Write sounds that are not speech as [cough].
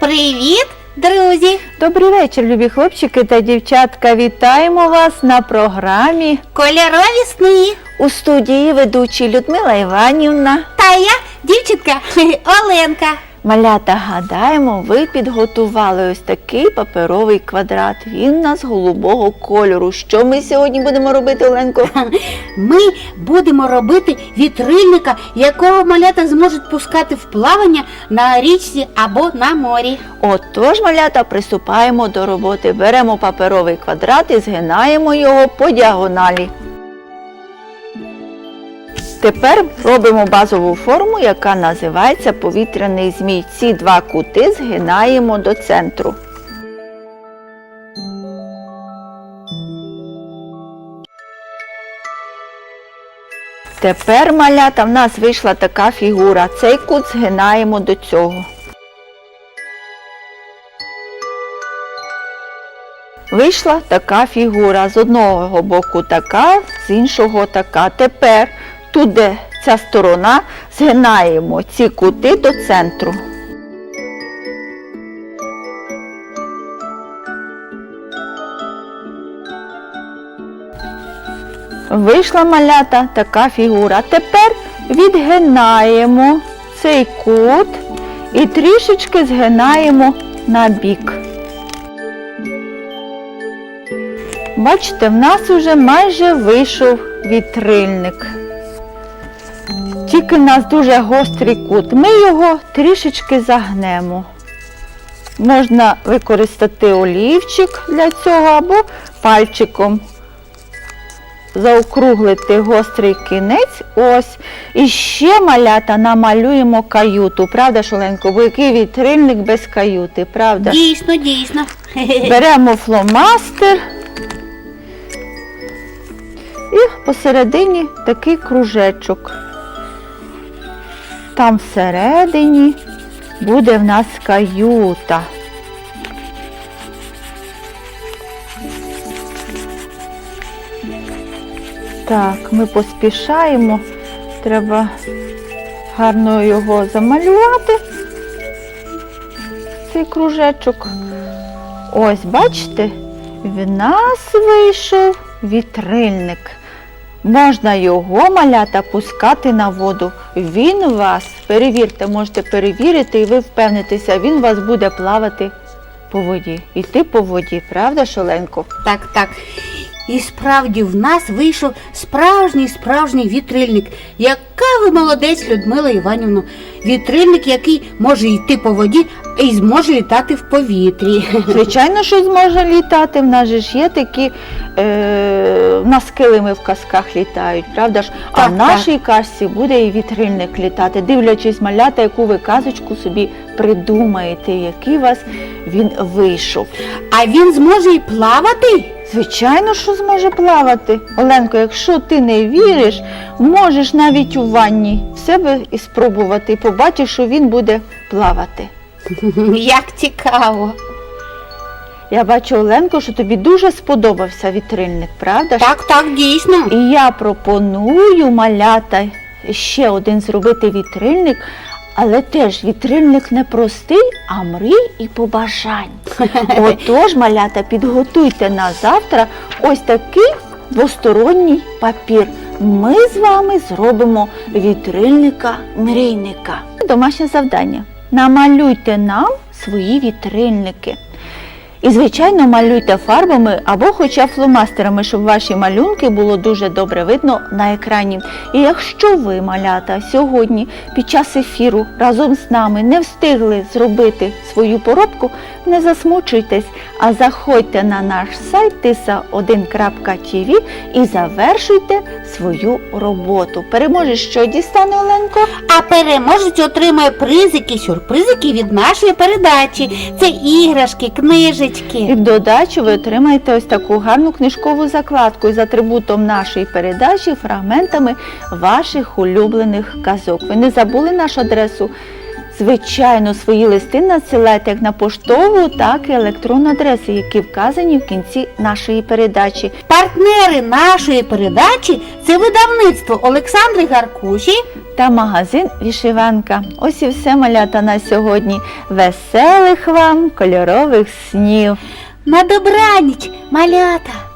Привіт, друзі! Добрий вечір, любі хлопчики та дівчатка. Вітаємо вас на програмі Кольорові сни. у студії ведучі Людмила Іванівна. Та я дівчинка [laughs] Оленка. Малята, гадаємо, ви підготували ось такий паперовий квадрат. Він у нас голубого кольору. Що ми сьогодні будемо робити, Оленко? [laughs] Ми будемо робити вітрильника, якого малята зможуть пускати в плавання на річці або на морі. Отож, малята, приступаємо до роботи. Беремо паперовий квадрат і згинаємо його по діагоналі. Тепер робимо базову форму, яка називається повітряний змій. Ці два кути згинаємо до центру. Тепер, малята, в нас вийшла така фігура. Цей кут згинаємо до цього. Вийшла така фігура. З одного боку така, з іншого така. Тепер тут, де ця сторона, згинаємо ці кути до центру. Вийшла малята така фігура. Тепер відгинаємо цей кут і трішечки згинаємо на бік. Бачите, в нас уже майже вийшов вітрильник. Тільки в нас дуже гострий кут. Ми його трішечки загнемо. Можна використати олівчик для цього або пальчиком заокруглити гострий кінець. Ось. І ще малята намалюємо каюту. Правда, Шоленко? Бо який вітрильник без каюти, правда? Дійсно, дійсно. [laughs] Беремо фломастер і посередині такий кружечок. Там всередині буде в нас каюта. Так, ми поспішаємо. Треба гарно його замалювати. Цей кружечок. Ось, бачите, в нас вийшов вітрильник. Можна його малята пускати на воду. Він вас, перевірте, можете перевірити і ви впевнитеся, він вас буде плавати по воді. Іти по воді, правда, Шоленко? Так, так. І справді в нас вийшов справжній справжній вітрильник. Яка ви молодець, Людмила Іванівна. Вітрильник, який може йти по воді і зможе літати в повітрі. [laughs] Звичайно, що зможе літати. В нас же ж є такі, е, в нас килими в казках літають, правда ж? а Так, в нашій казці буде і вітрильник літати, дивлячись малята, яку ви казочку собі придумаєте, який у вас він вийшов. А він зможе і плавати? Звичайно, що зможе плавати. Оленко, якщо ти не віриш, можеш навіть у ванні в себе і спробувати, і побачиш, що він буде плавати. Як цікаво. Я бачу, Оленко, що тобі дуже сподобався вітрильник, правда? Так, так, дійсно. І я пропоную малята ще один зробити вітрильник, але теж вітрильник не простий, а мрій і побажань. [laughs] Отож, малята, підготуйте на завтра ось такий двосторонній папір. Ми з вами зробимо вітрильника-мрійника. Домашнє завдання. Намалюйте нам свої вітрильники. І, звичайно, малюйте фарбами або хоча фломастерами, щоб ваші малюнки було дуже добре видно на екрані. І якщо ви, малята, сьогодні під час ефіру разом з нами не встигли зробити свою поробку, не засмучуйтесь, а заходьте на наш сайт tisa1.tv і завершуйте свою роботу. Переможе, що дістане Оленко? А переможець отримає призики, сюрпризики від нашої передачі. Це іграшки, книжечки, Дітки! І в додачу ви отримаєте ось таку гарну книжкову закладку із атрибутом нашої передачі, фрагментами ваших улюблених казок. Ви не забули нашу адресу? Звичайно, свої листи надсилайте як на поштову, так і електронну адресу, які вказані в кінці нашої передачі. Партнери нашої передачі це видавництво Олександри Гаркуші. та магазин Вішиванка. Ось і все малята на сьогодні. Веселих вам кольорових снів! На добраніч, малята!